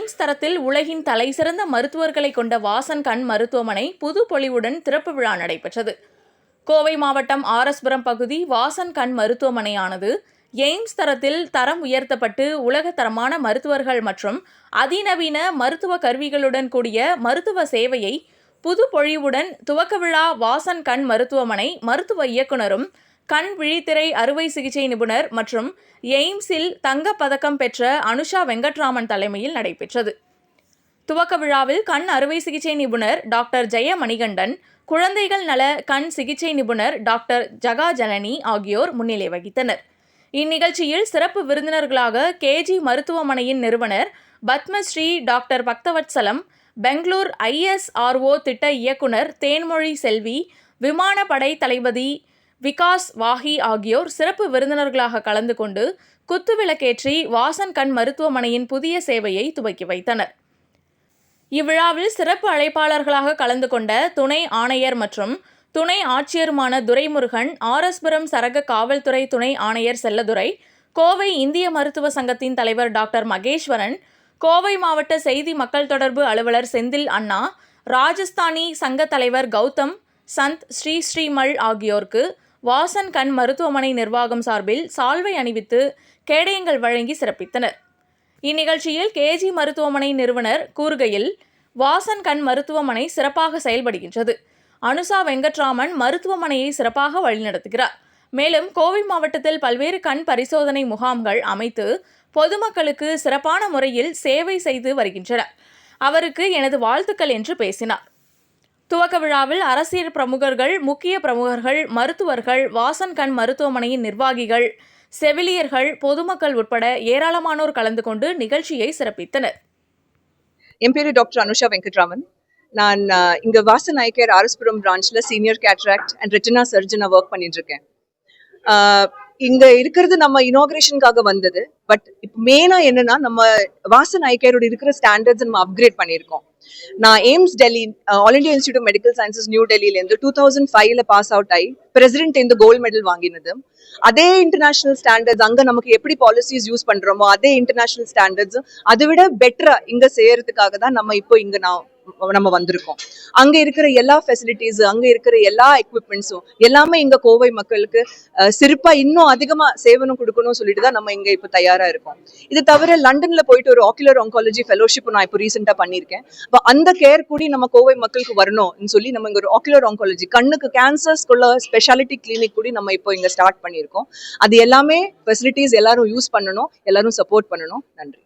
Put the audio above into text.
தரத்தில் உலகின் தலைசிறந்த மருத்துவர்களை கொண்ட வாசன் கண் மருத்துவமனை புது பொலிவுடன் திறப்பு விழா நடைபெற்றது. கோவை மாவட்டம் ஆரஸ்புரம் பகுதி வாசன் கண் மருத்துவமனையானது எய்ம்ஸ் தரத்தில் தரம் உயர்த்தப்பட்டு உலகத்தரமான மருத்துவர்கள் மற்றும் அதிநவீன மருத்துவ கருவிகளுடன் கூடிய மருத்துவ சேவையை புது பொழிவுடன் துவக்க விழா வாசன் கண் மருத்துவமனை மருத்துவ இயக்குனரும் கண் விழித்திரை அறுவை சிகிச்சை நிபுணர் மற்றும் எய்ம்ஸில் தங்கப் பதக்கம் பெற்ற அனுஷா வெங்கட்ராமன் தலைமையில் நடைபெற்றது. துவக்க விழாவில் கண் அறுவை சிகிச்சை நிபுணர் டாக்டர் ஜெய மணிகண்டன் குழந்தைகள் நல கண் சிகிச்சை நிபுணர் டாக்டர் ஜகா ஜனனி ஆகியோர் முன்னிலை வகித்தனர். இந்நிகழ்ச்சியில் சிறப்பு விருந்தினர்களாக கேஜி மருத்துவமனையின் நிறுவனர் பத்மஸ்ரீ டாக்டர் பக்தவத்சலம் பெங்களூர் ஐஎஸ்ஆர்ஓ திட்ட இயக்குனர் தேன்மொழி செல்வி விமானப்படை தளபதி விகாஸ் வாஹி ஆகியோர் சிறப்பு விருந்தினர்களாக கலந்து கொண்டு குத்துவிளக்கேற்றி வாசன் கண் மருத்துவமனையின் புதிய சேவையை துவக்கி வைத்தனர். இவ்விழாவில் சிறப்பு அழைப்பாளர்களாக கலந்து கொண்ட துணை ஆணையர் மற்றும் துணை ஆட்சியருமான துரைமுருகன் ஆரஸ்புரம் சரக காவல்துறை துணை ஆணையர் செல்லதுரை கோவை இந்திய மருத்துவ சங்கத்தின் தலைவர் டாக்டர் மகேஸ்வரன் கோவை மாவட்ட செய்தி மக்கள் தொடர்பு அலுவலர் செந்தில் அண்ணா ராஜஸ்தானி சங்க தலைவர் கௌதம் சந்த் ஸ்ரீ ஸ்ரீமல் ஆகியோருக்கு வாசன் கண் மருத்துவமனை நிர்வாகம் சார்பில் சால்வை அணிவித்து கேடயங்கள் வழங்கி சிறப்பித்தனர். இந்நிகழ்ச்சியில் கேஜி மருத்துவமனை நிறுவனர் கூறுகையில் வாசன் கண் மருத்துவமனை சிறப்பாக செயல்படுகின்றது. அனுசா வெங்கட்ராமன் மருத்துவமனையை சிறப்பாக வழிநடத்துகிறார். மேலும் கோவை மாவட்டத்தில் பல்வேறு கண் பரிசோதனை முகாம்கள் அமைத்து பொதுமக்களுக்கு சிறப்பான முறையில் சேவை செய்து வருகின்றனர். அவருக்கு எனது வாழ்த்துக்கள் என்று பேசினார். துவக்க விழாவில் அரசியல் பிரமுகர்கள் முக்கிய பிரமுகர்கள் மருத்துவர்கள் வாசன் கண் மருத்துவமனையின் நிர்வாகிகள் செவிலியர்கள் பொதுமக்கள் உட்பட ஏராளமானோர் கலந்து கொண்டு நிகழ்ச்சியை சிறப்பித்தனர். என் பேரு டாக்டர் அனுஷா வெங்கட்ராமன். நான் இங்க வாசன் ஐகேர் ஆர்எஸ்புரம் பிரான்ச்ல சீனியர் கேட்ராக்ட் அண்ட் ரெட்டினா சர்ஜனா ஒர்க் பண்ணிட்டு இருக்கேன். இங்க இருக்கிறது நம்ம இனாகிரேஷனுக்காக வந்தது. பட் இப்போ மெயினா என்னன்னா நம்ம வாசன் ஐகேரோட இருக்கிற ஸ்டாண்டர்ட்ஸ் நம்ம அப்கிரேட் பண்ணியிருக்கோம். நான் AIIMS Delhi all India institute of medical sciences new டெல்லியிலேருந்து டூ தௌசண்ட் ஃபைவ்ல பாஸ் அவுட் ஆகி பிரசிடென்ட் இந்த கோல்டு மெடல் வாங்கினது. அதே இன்டர்நேஷனல் ஸ்டாண்டர்ட்ஸ் அங்க நமக்கு எப்படி பாலிசிஸ் யூஸ் பண்றோமோ அதே இன்டர்நேஷனல் ஸ்டாண்டர்ட்ஸ் அதை விட பெட்டரா இங்க செய்யறதுக்காக தான் நம்ம இப்போ இங்க நான் நம்ம வந்திருக்கோம். அங்க இருக்கிற எல்லா ஃபெசிலிட்டிஸ் அங்க இருக்கிற எல்லா எக்யூப்மெண்ட்ஸும் எல்லாமே இங்க கோவை மக்களுக்கு சிறப்பா இன்னும் அதிகமா சேவனம் கொடுக்கணும்னு சொல்லிட்டு தான் நம்ம இங்க இப்போ தயாரா இருக்கோம். இது தவிர லண்டன்ல போயிட்டு ஒரு ஆக்குலர் ஆங்காலஜி ஃபெலோஷிப் நான் இப்போ ரீசெண்டா பண்ணியிருக்கேன். அந்த கேர் கூடி நம்ம கோவை மக்களுக்கு வரணும்னு சொல்லி நம்ம இங்க ஒரு ஆக்குலர் ஆங்காலஜி கண்ணுக்கு கேன்சர்ஸ்க்குள்ள ஸ்பெஷாலிட்டி கிளினிக் கூடி நம்ம இப்போ இங்க ஸ்டார்ட் பண்ணியிருக்கோம். அது எல்லாமே ஃபெசிலிட்டிஸ் எல்லாரும் யூஸ் பண்ணணும் எல்லாரும் சப்போர்ட் பண்ணணும். நன்றி.